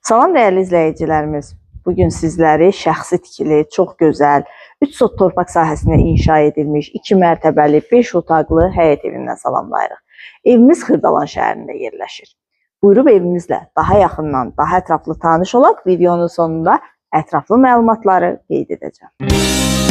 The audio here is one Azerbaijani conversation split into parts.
Salam dəyərli izləyicilərimiz. Bu gün sizləri şəxsi tikili, çox gözəl, 3 sot torpaq sahəsində inşa edilmiş 2 mərtəbəli 5 otaqlı həyət evindən salamlayırıq. Evimiz Xırdalan şəhərində yerləşir. Buyurub evimizlə daha yaxından, daha ətraflı tanış olaq. Videonun sonunda ətraflı məlumatları qeyd edəcəm.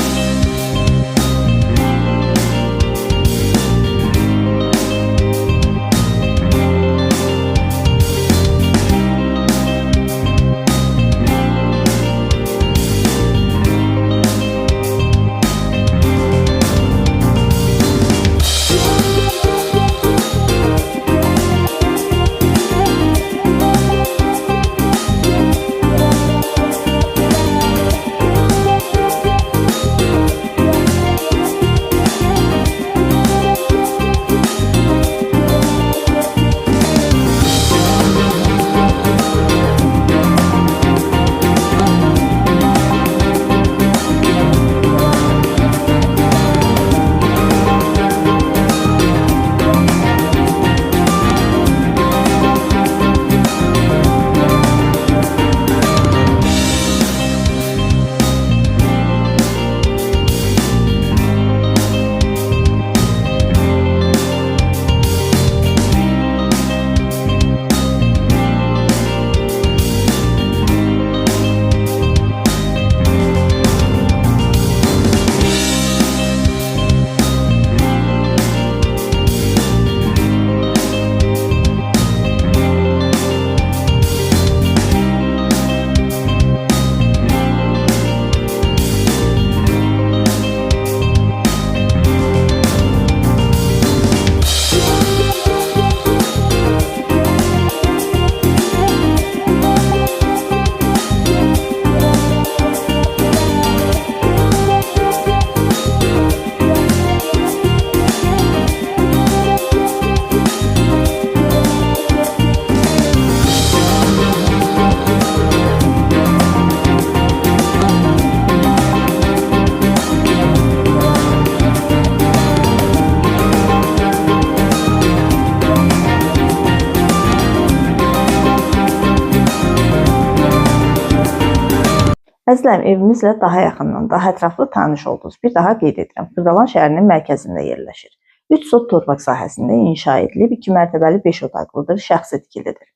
Əzizlərim, evimizlə daha yaxından, daha ətraflı tanış oldunuz. Bir daha qeyd edirəm. Xırdalan şəhərinin mərkəzində yerləşir. 3 sot torpaq sahəsində inşa edilib, 2 mərtəbəli 5 otaqlıdır, şəxsi tikilidir.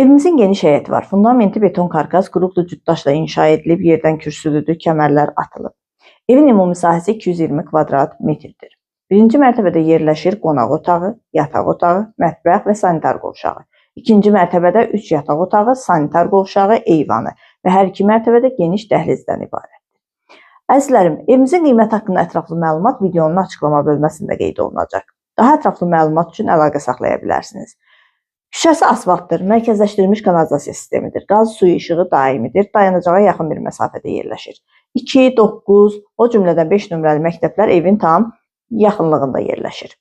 Evimizin geniş həyəti var. Fundamenti beton karkas, qruplu cütdaşla inşa edilib, yerdən kürsülüdür, kəmərlər atılıb. Evin ümumi sahəsi 220 kvadrat metrdir. Birinci mərtəbədə yerləşir qonaq otağı, yataq otağı, mətbəx və sanitar qovşağı. İkinci mərtəbədə 3 yataq otağı, sanitar qovşağı, eyvanı və hər iki mərtəbədə geniş dəhlizdən ibarətdir. Əzizlərim, evimizin qiyməti haqqında ətraflı məlumat videonun açıqlama bölməsində qeyd olunacaq. Daha ətraflı məlumat üçün əlaqə saxlaya bilərsiniz. Şüşəsi asfaltdır, mərkəzləşdirilmiş kanalizasiya sistemidir. Qaz suyu işığı daimidir, dayanacağa yaxın bir məsafədə yerləşir. 2, 9, o cümlədən 5 nömrəli məktəblər evin tam yaxınlığında yerləşir.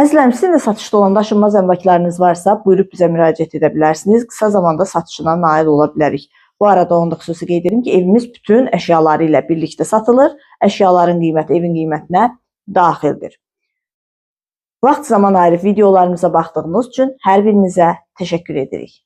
Əzizlərim, sizin də satışda olan daşınmaz əmlaklarınız varsa, buyurub bizə müraciət edə bilərsiniz. Qısa zamanda satışına nail ola bilərik. Bu arada onu da xüsusi qeyd edim ki, evimiz bütün əşyaları ilə birlikdə satılır. Əşyaların qiyməti evin qiymətinə daxildir. Vaxt zaman ayırıb videolarımıza baxdığınız üçün hər birinizə təşəkkür edirik.